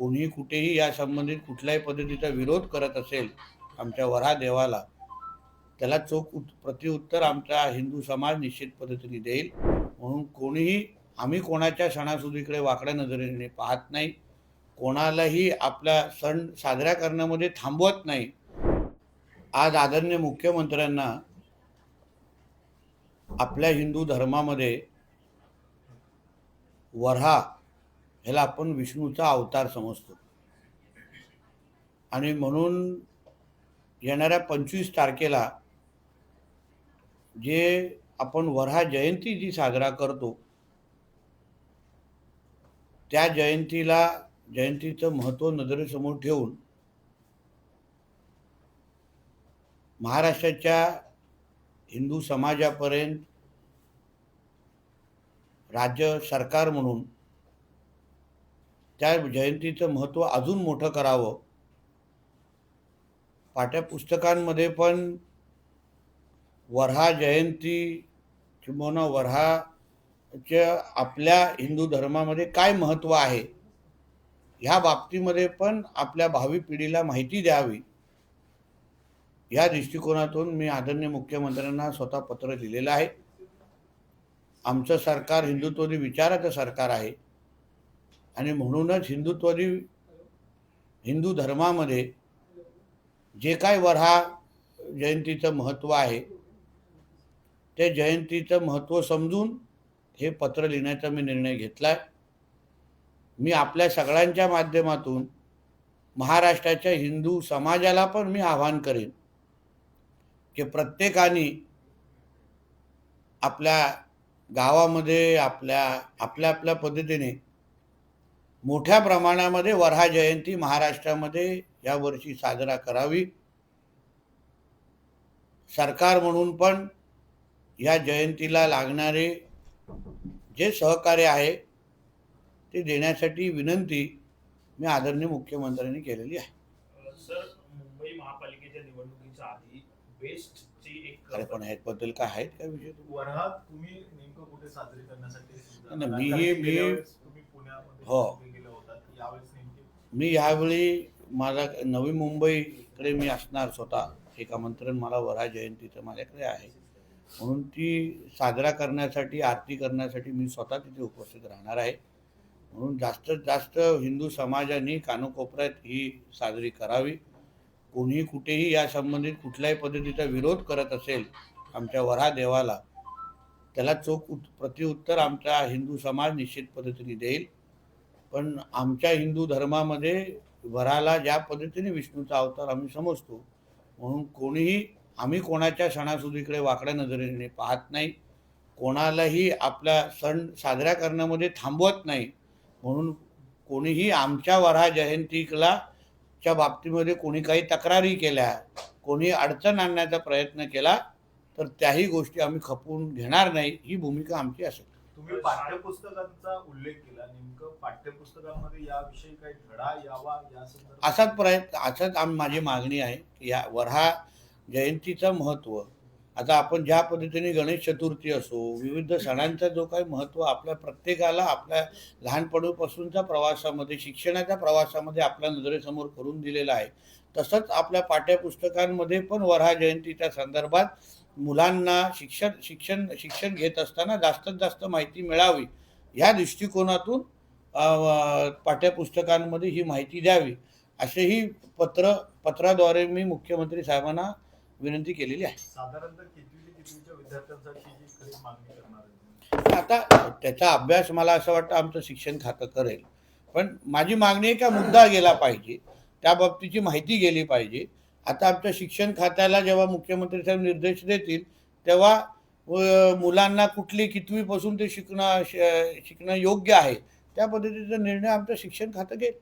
कोणी कुठेही या संबंधित कुठल्याही पद्धतीचा विरोध करत असेल आमच्या वरा देवाला त्याला चोख उत प्रतिउत्तर आमचा हिंदू समाज निश्चित पद्धतीने देईल. म्हणून कोणीही आम्ही कोणाच्या सणासुदीकडे वाकड्या नजरेने पाहत नाही. कोणालाही आपला सण साजरा करण्यामध्ये थांबवत नाही. आज आदरणीय मुख्यमंत्र्यांना आपल्या हिंदू धर्मामध्ये वऱ्हा ह्याला आपण विष्णूचा अवतार समजतो. आणि म्हणून येणाऱ्या पंचवीस तारखेला जे आपण वरहा जयंती जी साजरा करतो त्या जयंतीला जयंतीचं महत्त्व नजरेसमोर ठेवून महाराष्ट्राच्या हिंदू समाजापर्यंत राज्य सरकार म्हणून त्या जयंतीचं महत्त्व अजून मोठं करावं. पाठ्यपुस्तकांमध्ये पण वऱ्हा जयंती किंवा वऱ्हाच्या आपल्या हिंदू धर्मामध्ये काय महत्त्व आहे? ह्या बाबतीमध्ये पण आपल्या भावी पिढीला माहिती द्यावी. या दृष्टिकोनातून मी आदरणीय मुख्यमंत्र्यांना स्वतः पत्र लिहिलेलं आहे. आमचं सरकार हिंदुत्वदी विचाराचं सरकार आहे. आणि म्हणूनच हिंदुत्वदी हिंदू धर्मामध्ये जे काय वरहा जयंतीचं महत्त्व आहे ते जयंतीचं महत्त्व समजून हे पत्र लिहिण्याचा मी निर्णय घेतला आहे मी आपल्या सगळ्यांच्या माध्यमातून महाराष्ट्राच्या हिंदू समाजाला पण मी आवाहन करेन की प्रत्येकाने आपल्या गावामध्ये आपल्या आपल्या आपल्या पद्धतीने मोठ्या प्रमाणामध्ये वऱ्हा जयंती महाराष्ट्रामध्ये यावर्षी साजरा करावी. सरकार म्हणून पण या जयंतीला लागणारे जे सहकार्य आहे ते देण्यासाठी विनंती मी आदरणीय मुख्यमंत्र्यांनी केलेली आहे. सर मुंबई महापालिकेच्या निवडणुकीच्या आधी बेस्टची एक अरे पण ह्याबद्दल काय आहेत? का विषय? वरहा तुम्ही नेमकं कुठे साजरी करण्यासाठी नाही, मी- मी- हो. मी ह्यावेळी माझा नवी मुंबईकडे मी असणार स्वतः. एक आमंत्रण मला वरा जयंतीचं माझ्याकडे आहे. म्हणून ती साजरा करण्यासाठी आरती करण्यासाठी मी स्वतः तिथे उपस्थित राहणार आहे. म्हणून जास्तीत जास्त हिंदू समाजाने कानोकोपऱ्यात ही साजरी करावी. कोणी कुठेही या संबंधित कुठल्याही पद्धतीचा विरोध करत असेल आमच्या वरा देवाला त्याला चोख उत प्रतिउत्तर आमचा हिंदू समाज निश्चित पद्धतीने देईल. पण आमच्या हिंदू धर्मामध्ये वराला ज्या पद्धतीने विष्णूचा अवतार आम्ही समजतो म्हणून कोणीही आम्ही कोणाच्या सणासुदीकडे वाकड्या नजरेने पाहत नाही कोणालाही आपला सण साजरा करण्यामध्ये थांबवत नाही म्हणून कोणीही आमच्या वरा जयंतीला च्या बाबतीमध्ये कोणी काही तक्रारी केल्या कोणी अडचण आणण्याचा प्रयत्न केला तर त्याही गोष्टी आम्ही खपवून घेणार नाही ही भूमिका आमची असेल. तुम्ही पाठ्यपुस्तकांचा उल्लेख केला. नेमकं पाठ्यपुस्तकांमध्ये याविषयी काही धडा यावा या असाच प्रयत्न असाच आम माझी मागणी आहे की या वऱ्हा जयंतीचं महत्त्व आता आपण ज्या पद्धतीने गणेश चतुर्थी असो विविध सणांचा जो काही महत्त्व आपल्या प्रत्येकाला आपल्या लहानपणापासूनच्या प्रवासामध्ये शिक्षणाच्या प्रवासामध्ये आपल्या नजरेसमोर करून दिलेला आहे तसंच आपल्या पाठ्यपुस्तकांमध्ये पण वऱ्हा जयंतीच्या संदर्भात मुलांना शिक्षण शिक्षण शिक्षण घेत असताना जास्तीत जास्त माहिती मिळावी. ह्या दृष्टिकोनातून पाठ्यपुस्तकांमध्ये ही माहिती द्यावी असेही पत्र पत्राद्वारे मी मुख्यमंत्री साहेबांना विनंती केलेली आहे. आता त्याचा अभ्यास मला असं वाटतं आमचं शिक्षण खातं करेल. पण माझी मागणी आहे का मुद्दा गेला पाहिजे त्या बाबतीची माहिती गेली पाहिजे. आता आमच्या शिक्षण खात्याला जेव्हा मुख्यमंत्री साहेब निर्देश देतील तेव्हा मुलांना कुठली कितवीपासून ते शिकणं शिकणं योग्य आहे त्या पद्धतीचा निर्णय आमचं शिक्षण खातं घेईल.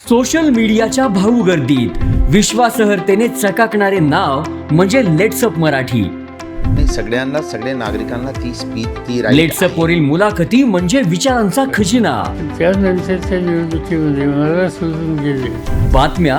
सोशल मीडियाच्या भाऊ गर्दीत विश्वासार्हतेने चकाकणारे नाव म्हणजे लेट्सअप मराठी. नाही सगळ्यांना सगळ्या नागरिकांना ती स्पीच ती लेट्सअप वरील मुलाखती म्हणजे विचारांचा खजिना. त्यानंतरच्या निवडणुकीमध्ये मला सोडून गेले. बातम्या